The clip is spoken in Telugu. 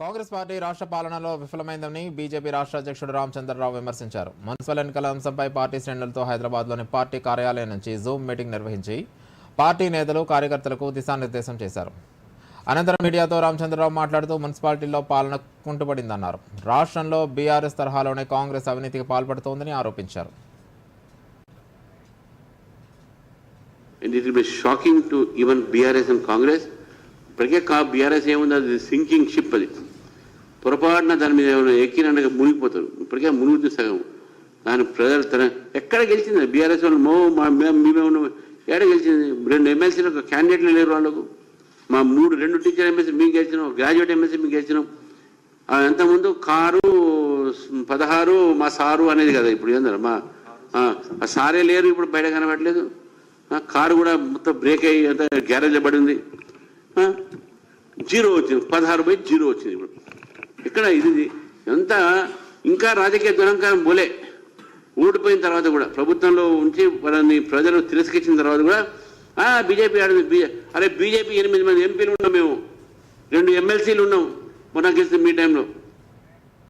కాంగ్రెస్ పార్టీ రాష్ట్ర పాలనలో విఫలమైందని బీజేపీ రాష్ట్ర అధ్యక్షుడు రామచంద్రరావు విమర్శించారు. మున్సిపల్ ఎన్నికల అంశంపై పార్టీ శ్రేణులతో హైదరాబాద్లోని పార్టీ కార్యాలయం నుంచి జూమ్ మీటింగ్ నిర్వహించి పార్టీ నేతలు కార్యకర్తలకు దిశానిర్దేశం చేశారు. అనంతరం మీడియాతో రామచంద్రరావు మాట్లాడుతూ మున్సిపాలిటీలో పాలన కుంటుపడిందన్నారు. రాష్ట్రంలో బీఆర్ఎస్ తరహాలోనే కాంగ్రెస్ అవినీతికి పాల్పడుతోందని ఆరోపించారు. Shocking to even BRS and Congress ఇప్పటికే బీఆర్ఎస్ ఏముంది? అది సింకింగ్ షిప్ అది. పొరపాటున దాని మీద ఏమైనా ఎక్కినట్టుగా మునిగిపోతారు. ఇప్పటికే మునుగుతుంది సగం. దాని ప్రజలు తన ఎక్కడ గెలిచింది? బీఆర్ఎస్ వాళ్ళు మో మా మేము మేమే ఎక్కడ గెలిచింది? రెండు ఎమ్మెల్సీలు ఒక క్యాండిడేట్లు లేరు వాళ్ళకు. మా మూడు రెండు టీచర్ ఎమ్మెల్సీ మేము గెలిచినాం. గ్రాడ్యుయేట్ ఎమ్మెల్సీ మేము గెలిచినాం. ఆ, ఎంతకుముందు కారు పదహారు మా సారు అనేది కదా ఇప్పుడు ఏందర మా ఆ, సారే లేరు ఇప్పుడు బయట కనబడలేదు. కారు కూడా మొత్తం బ్రేక్ అయ్యి అంత గ్యారేజ్ పడింది జీరో వచ్చింది. పదహారు బై జీరో వచ్చింది ఇప్పుడు. ఇక్కడ ఇది ఎంత ఇంకా రాజకీయ దురంకారం పోలే ఓడిపోయిన తర్వాత కూడా ప్రభుత్వంలో ఉంచి వాళ్ళని ప్రజలు తిరస్కరించిన తర్వాత కూడా ఆ బీజేపీ ఆడ అరే బీజేపీ ఎనిమిది మంది ఎంపీలు ఉన్నాం మేము. రెండు ఎమ్మెల్సీలు ఉన్నాం. మొన్న గెలిచిన మీ టైంలో.